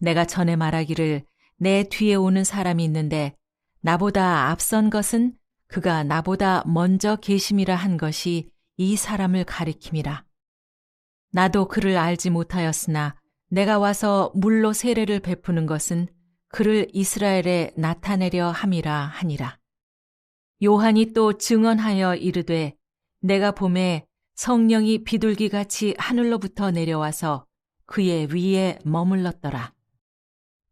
내가 전에 말하기를 내 뒤에 오는 사람이 있는데 나보다 앞선 것은 그가 나보다 먼저 계심이라 한 것이 이 사람을 가리킴이라. 나도 그를 알지 못하였으나 내가 와서 물로 세례를 베푸는 것은 그를 이스라엘에 나타내려 함이라 하니라. 요한이 또 증언하여 이르되 내가 봄에 성령이 비둘기같이 하늘로부터 내려와서 그의 위에 머물렀더라.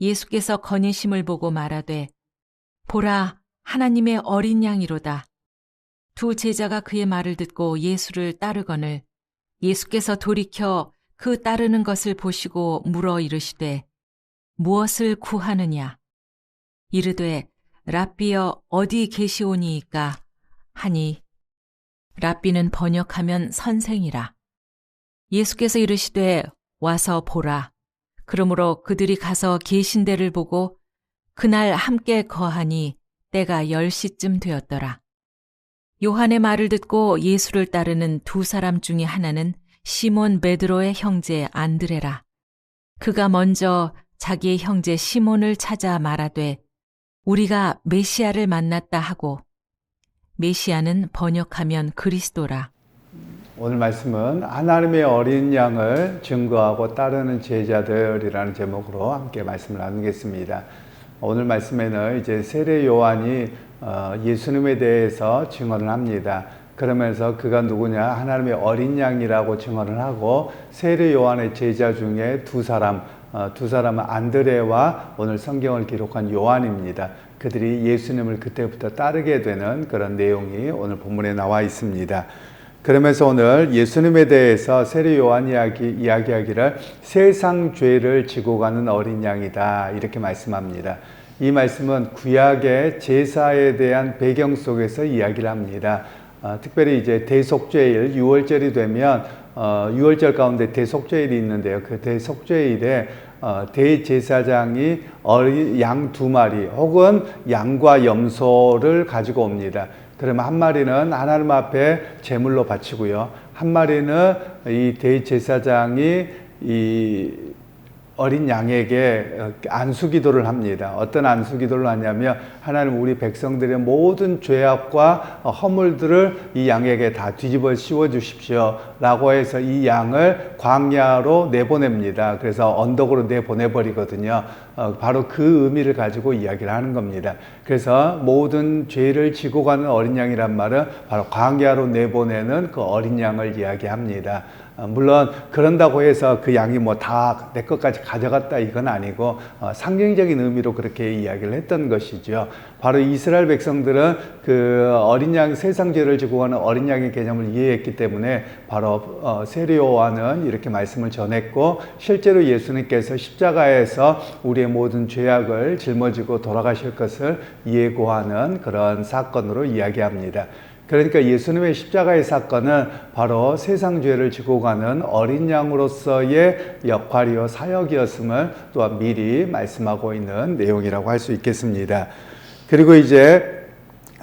예수께서 거니심을 보고 말하되 보라 하나님의 어린 양이로다. 두 제자가 그의 말을 듣고 예수를 따르거늘 예수께서 돌이켜 그 따르는 것을 보시고 물어 이르시되 무엇을 구하느냐? 이르되 랍비여 어디 계시오니이까? 하니 랍비는 번역하면 선생이라. 예수께서 이르시되 와서 보라 그러므로 그들이 가서 계신 데를 보고 그날 함께 거하니 때가 10시쯤 되었더라. 요한의 말을 듣고 예수를 따르는 두 사람 중에 하나는 시몬 베드로의 형제 안드레라. 그가 먼저 자기의 형제 시몬을 찾아 말하되 우리가 메시아를 만났다 하고 메시아는 번역하면 그리스도라. 오늘 말씀은 하나님의 어린 양을 증거하고 따르는 제자들이라는 제목으로 함께 말씀을 나누겠습니다. 오늘 말씀에는 이제 세례 요한이 어, 예수님에 대해서 증언을 합니다. 그러면서 그가 누구냐? 하나님의 어린 양이라고 증언을 하고 세례 요한의 제자 중에 두 사람, 어, 두 사람은 안드레와 오늘 성경을 기록한 요한입니다. 그들이 예수님을 그때부터 따르게 되는 그런 내용이 오늘 본문에 나와 있습니다. 그러면서 오늘 예수님에 대해서 세례 요한 이야기, 이야기하기를 세상 죄를 지고 가는 어린 양이다. 이렇게 말씀합니다. 이 말씀은 구약의 제사에 대한 배경 속에서 이야기를 합니다. 어, 특별히 이제 대속죄일 6월절이 되면 어, 6월절 가운데 대속죄일이 있는데요. 그 대속죄일에 어, 대제사장이 양 두 마리 혹은 양과 염소를 가지고 옵니다. 그러면 한 마리는 하나님 앞에 제물로 바치고요. 한 마리는 이 대제사장이 이 어린 양에게 안수 기도를 합니다. 어떤 안수 기도를 하냐면 하나님 우리 백성들의 모든 죄악과 허물들을 이 양에게 다 뒤집어 씌워 주십시오. 라고 해서 이 양을 광야로 내보냅니다. 그래서 언덕으로 내보내 버리거든요. 어, 바로 그 의미를 가지고 이야기를 하는 겁니다. 그래서 모든 죄를 지고 가는 어린 양이란 말은 바로 광야로 내보내는 그 어린 양을 이야기합니다. 어, 물론 그런다고 해서 그 양이 뭐 다 내 것까지 가져갔다 이건 아니고 어, 상징적인 의미로 그렇게 이야기를 했던 것이죠. 바로 이스라엘 백성들은 그 어린 양 세상 죄를 지고 가는 어린 양의 개념을 이해했기 때문에 바로 어, 세리오와는 이렇게 말씀을 전했고 실제로 예수님께서 십자가에서 우리의 모든 죄악을 짊어지고 돌아가실 것을 예고하는 그런 사건으로 이야기합니다. 그러니까 예수님의 십자가의 사건은 바로 세상 죄를 지고 가는 어린 양으로서의 역할이요 사역이었음을 또한 미리 말씀하고 있는 내용이라고 할 수 있겠습니다. 그리고 이제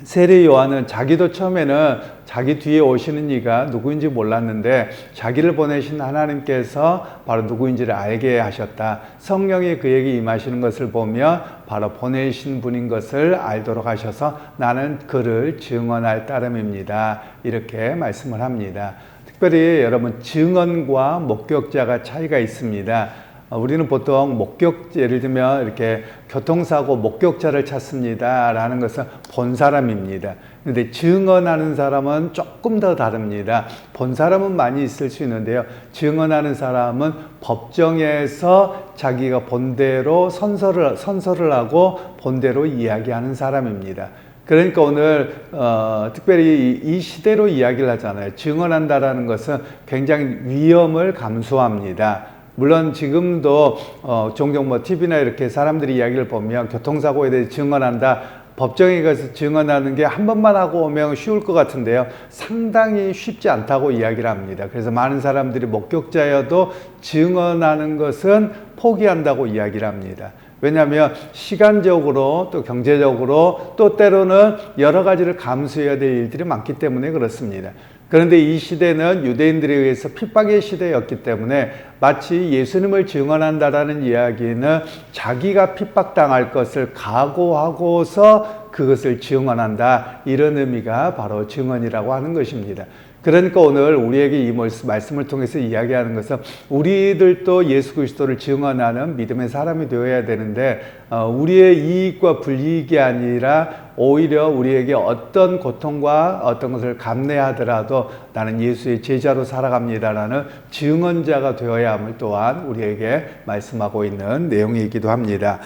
세례 요한은 자기도 처음에는 자기 뒤에 오시는 이가 누구인지 몰랐는데 자기를 보내신 하나님께서 바로 누구인지를 알게 하셨다. 성령이 그에게 임하시는 것을 보며 바로 보내신 분인 것을 알도록 하셔서 나는 그를 증언할 따름입니다. 이렇게 말씀을 합니다. 특별히 여러분 증언과 목격자가 차이가 있습니다. 어, 우리는 보통 목격, 예를 들면 이렇게 교통사고 목격자를 찾습니다. 라는 것은 본 사람입니다. 근데 증언하는 사람은 조금 더 다릅니다. 본 사람은 많이 있을 수 있는데요. 증언하는 사람은 법정에서 자기가 본대로 선서를, 선서를 하고 본대로 이야기하는 사람입니다. 그러니까 오늘 어, 특별히 이, 이 시대로 이야기를 하잖아요. 증언한다라는 것은 굉장히 위험을 감수합니다. 물론 지금도 어, 종종 뭐 TV나 이렇게 사람들이 이야기를 보면 교통사고에 대해 증언한다. 법정에 가서 증언하는 게 한 번만 하고 오면 쉬울 것 같은데요. 상당히 쉽지 않다고 이야기를 합니다. 그래서 많은 사람들이 목격자여도 증언하는 것은 포기한다고 이야기를 합니다. 왜냐하면 시간적으로 또 경제적으로 또 때로는 여러 가지를 감수해야 될 일들이 많기 때문에 그렇습니다. 그런데 이 시대는 유대인들에 의해서 핍박의 시대였기 때문에 마치 예수님을 증언한다라는 이야기는 자기가 핍박당할 것을 각오하고서 그것을 증언한다. 이런 의미가 바로 증언이라고 하는 것입니다. 그러니까 오늘 우리에게 이 말씀을 통해서 이야기하는 것은 우리들도 예수 그리스도를 증언하는 믿음의 사람이 되어야 되는데 어, 우리의 이익과 불이익이 아니라 오히려 우리에게 어떤 고통과 어떤 것을 감내하더라도 나는 예수의 제자로 살아갑니다라는 증언자가 되어야 함을 또한 우리에게 말씀하고 있는 내용이기도 합니다.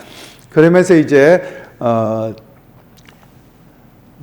그러면서 이제 어,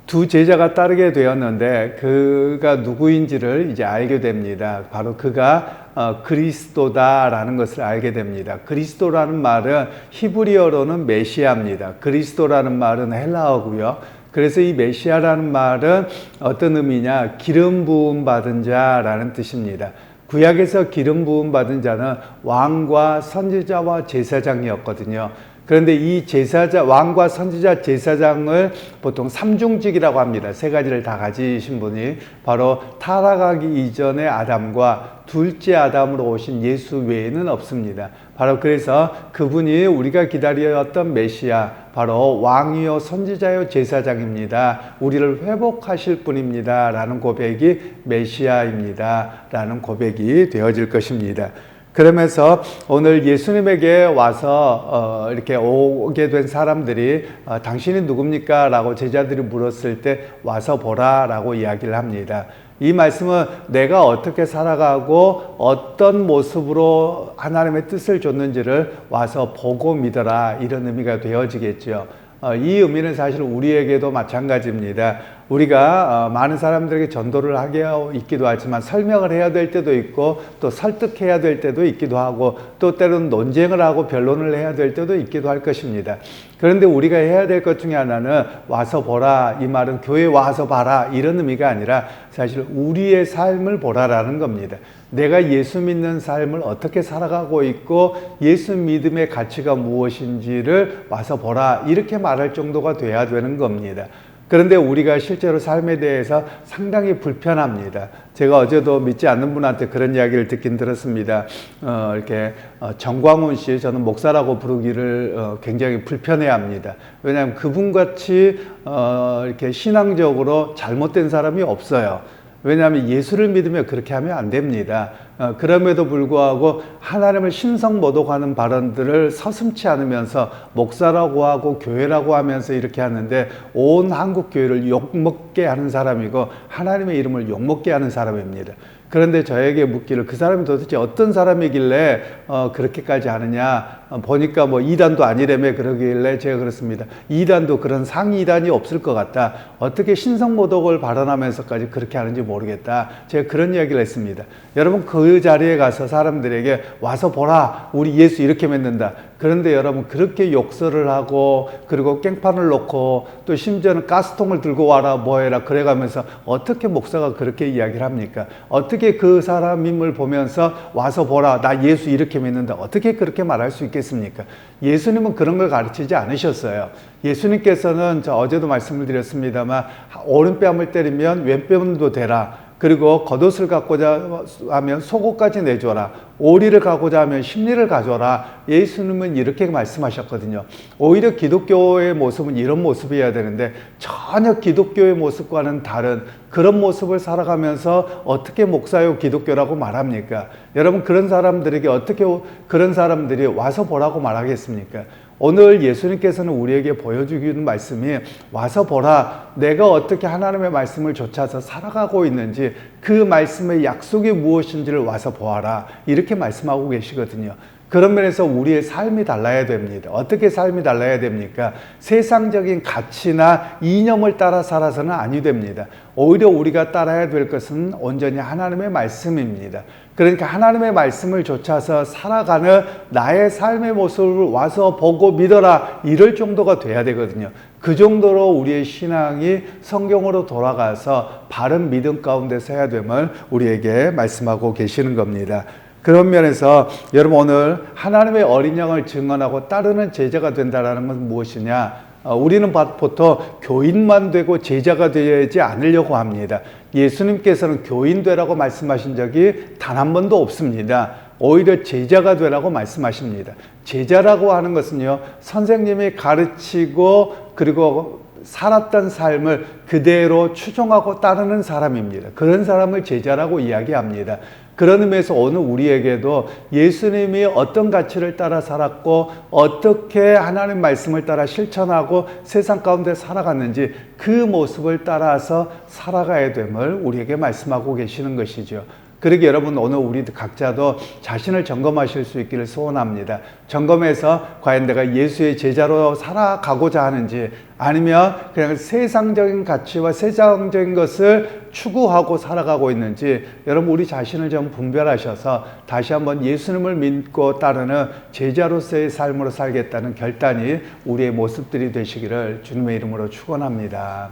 두 제자가 따르게 되었는데 그가 누구인지를 이제 알게 됩니다. 바로 그가 어, 그리스도다라는 것을 알게 됩니다. 그리스도라는 말은 히브리어로는 메시아입니다. 그리스도라는 말은 헬라어고요. 그래서 이 메시아라는 말은 어떤 의미냐? 기름 부음 받은 자라는 뜻입니다. 구약에서 기름 부음 받은 자는 왕과 선지자와 제사장이었거든요. 그런데 이 제사자 왕과 선지자 제사장을 보통 삼중직이라고 합니다. 세 가지를 다 가지신 분이 바로 타락하기 이전의 아담과 둘째 아담으로 오신 예수 외에는 없습니다. 바로 그래서 그분이 우리가 기다렸던 메시아 바로 왕이요 선지자요 제사장입니다. 우리를 회복하실 분입니다. 라는 고백이 메시아입니다. 라는 고백이 되어질 것입니다. 그러면서 오늘 예수님에게 와서 어, 이렇게 오게 된 사람들이 어, 당신이 누굽니까? 라고 제자들이 물었을 때 와서 보라 라고 이야기를 합니다. 이 말씀은 내가 어떻게 살아가고 어떤 모습으로 하나님의 뜻을 줬는지를 와서 보고 믿어라 이런 의미가 되어지겠죠. 어, 이 의미는 사실 우리에게도 마찬가지입니다. 우리가 어, 많은 사람들에게 전도를 하게 있기도 하지만 설명을 해야 될 때도 있고 또 설득해야 될 때도 있기도 하고 또 때로는 논쟁을 하고 변론을 해야 될 때도 있기도 할 것입니다. 그런데 우리가 해야 될 것 중에 하나는 와서 보라 이 말은 교회 와서 봐라 이런 의미가 아니라 사실 우리의 삶을 보라라는 겁니다. 내가 예수 믿는 삶을 어떻게 살아가고 있고 예수 믿음의 가치가 무엇인지를 와서 보라 이렇게 말할 정도가 돼야 되는 겁니다. 그런데 우리가 실제로 삶에 대해서 상당히 불편합니다. 제가 어제도 믿지 않는 분한테 그런 이야기를 듣긴 들었습니다. 어, 이렇게 어, 정광훈 씨, 저는 목사라고 부르기를 어, 굉장히 불편해합니다. 왜냐하면 그분같이 어, 이렇게 신앙적으로 잘못된 사람이 없어요. 왜냐하면 예수를 믿으면 그렇게 하면 안 됩니다. 어, 그럼에도 불구하고 하나님을 신성 모독하는 발언들을 서슴치 않으면서 목사라고 하고 교회라고 하면서 이렇게 하는데 온 한국 교회를 욕먹게 하는 사람이고 하나님의 이름을 욕먹게 하는 사람입니다. 그런데 저에게 묻기를 그 사람이 도대체 어떤 사람이길래 어, 그렇게까지 하느냐 어, 보니까 뭐 이단도 아니래매 그러길래 제가 그렇습니다. 이단도 그런 상위 이단이 없을 것 같다. 어떻게 신성모독을 발언하면서까지 그렇게 하는지 모르겠다. 제가 그런 이야기를 했습니다. 여러분 그 자리에 가서 사람들에게 와서 보라. 우리 예수 이렇게 믿는다. 그런데 여러분 그렇게 욕설을 하고 그리고 깽판을 놓고 또 심지어는 가스통을 들고 와라 뭐 해라 그래 가면서 어떻게 목사가 그렇게 이야기를 합니까? 어떻게 그 사람임을 보면서 와서 보라 나 예수 이렇게 믿는다 어떻게 그렇게 말할 수 있겠습니까? 예수님은 그런 걸 가르치지 않으셨어요. 예수님께서는 저 어제도 말씀을 드렸습니다만 오른뺨을 때리면 왼뺨도 되라. 그리고 겉옷을 갖고자 하면 속옷까지 내줘라. 오리를 가고자 하면 심리를 가져라. 예수님은 이렇게 말씀하셨거든요. 오히려 기독교의 모습은 이런 모습이어야 되는데 전혀 기독교의 모습과는 다른 그런 모습을 살아가면서 어떻게 목사요 기독교라고 말합니까? 여러분 그런 사람들에게 어떻게 그런 사람들이 와서 보라고 말하겠습니까? 오늘 예수님께서는 우리에게 보여주기는 말씀이 와서 보라. 내가 어떻게 하나님의 말씀을 좇아서 살아가고 있는지 그 말씀의 약속이 무엇인지를 와서 보아라. 이렇게 말씀하고 계시거든요. 그런 면에서 우리의 삶이 달라야 됩니다. 어떻게 삶이 달라야 됩니까? 세상적인 가치나 이념을 따라 살아서는 아니 됩니다. 오히려 우리가 따라야 될 것은 온전히 하나님의 말씀입니다. 그러니까 하나님의 말씀을 좇아서 살아가는 나의 삶의 모습을 와서 보고 믿어라 이럴 정도가 돼야 되거든요. 그 정도로 우리의 신앙이 성경으로 돌아가서 바른 믿음 가운데 서야 됨을 우리에게 말씀하고 계시는 겁니다. 그런 면에서 여러분 오늘 하나님의 어린 양을 증언하고 따르는 제자가 된다는 건 무엇이냐? 어, 우리는 보통 교인만 되고 제자가 되지 않으려고 합니다. 예수님께서는 교인 되라고 말씀하신 적이 단 한 번도 없습니다. 오히려 제자가 되라고 말씀하십니다. 제자라고 하는 것은요, 선생님이 가르치고 그리고 살았던 삶을 그대로 추종하고 따르는 사람입니다. 그런 사람을 제자라고 이야기합니다. 그런 의미에서 오늘 우리에게도 예수님이 어떤 가치를 따라 살았고 어떻게 하나님 말씀을 따라 실천하고 세상 가운데 살아갔는지 그 모습을 따라서 살아가야 됨을 우리에게 말씀하고 계시는 것이죠. 그러게 여러분 오늘 우리 각자도 자신을 점검하실 수 있기를 소원합니다. 점검해서 과연 내가 예수의 제자로 살아가고자 하는지 아니면 그냥 세상적인 가치와 세상적인 것을 추구하고 살아가고 있는지 여러분 우리 자신을 좀 분별하셔서 다시 한번 예수님을 믿고 따르는 제자로서의 삶으로 살겠다는 결단이 우리의 모습들이 되시기를 주님의 이름으로 축원합니다.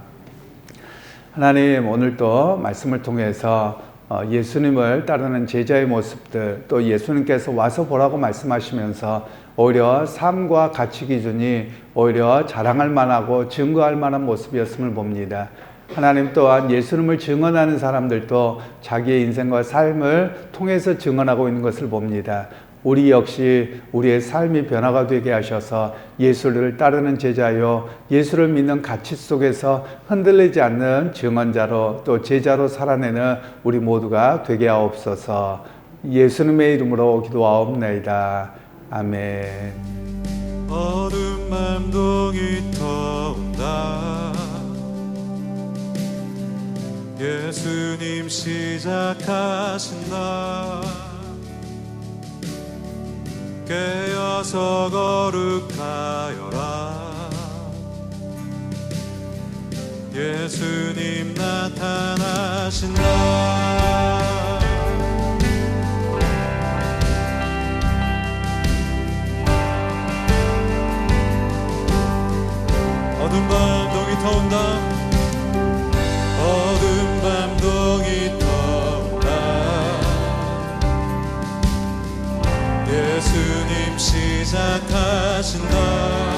하나님 오늘도 말씀을 통해서 어, 예수님을 따르는 제자의 모습들 또 예수님께서 와서 보라고 말씀하시면서 오히려 삶과 가치 기준이 오히려 자랑할 만하고 증거할 만한 모습이었음을 봅니다. 하나님 또한 예수님을 증언하는 사람들도 자기의 인생과 삶을 통해서 증언하고 있는 것을 봅니다. 우리 역시 우리의 삶이 변화가 되게 하셔서 예수를 따르는 제자요, 예수를 믿는 가치 속에서 흔들리지 않는 증언자로 또 제자로 살아내는 우리 모두가 되게 하옵소서 예수님의 이름으로 기도하옵나이다. 아멘. 어둠 맘동이 터온다 예수님 시작하신다 깨어서 거룩하여라. 예수님 나타나신다 시작하신다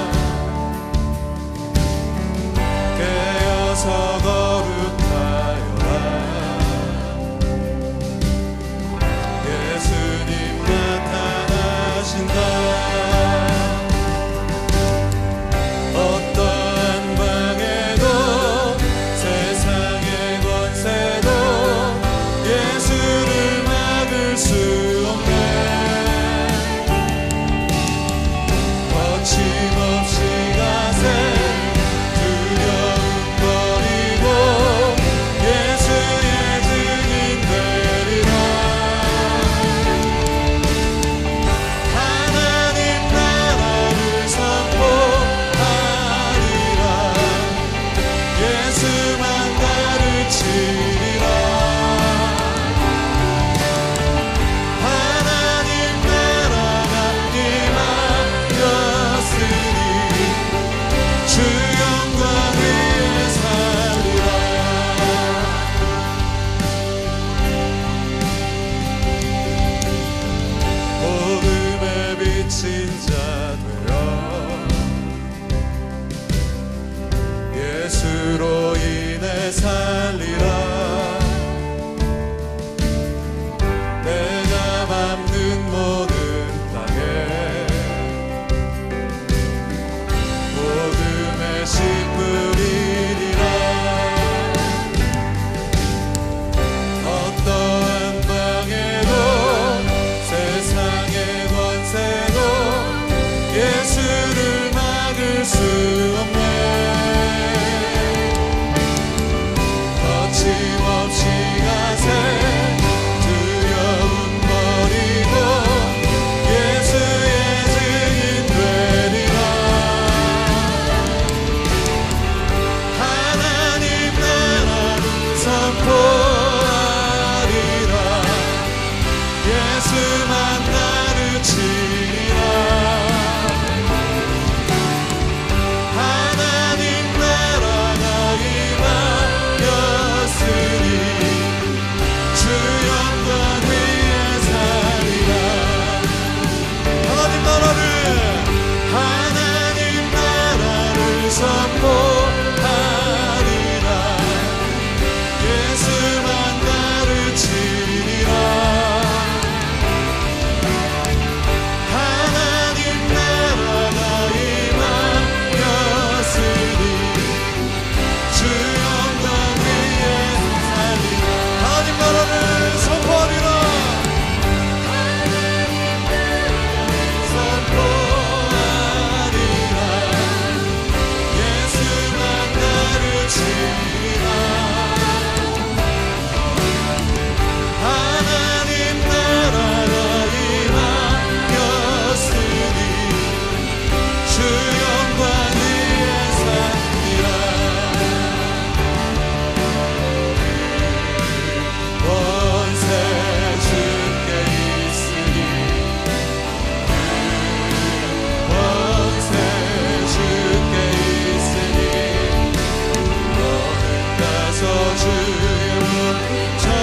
나서 주님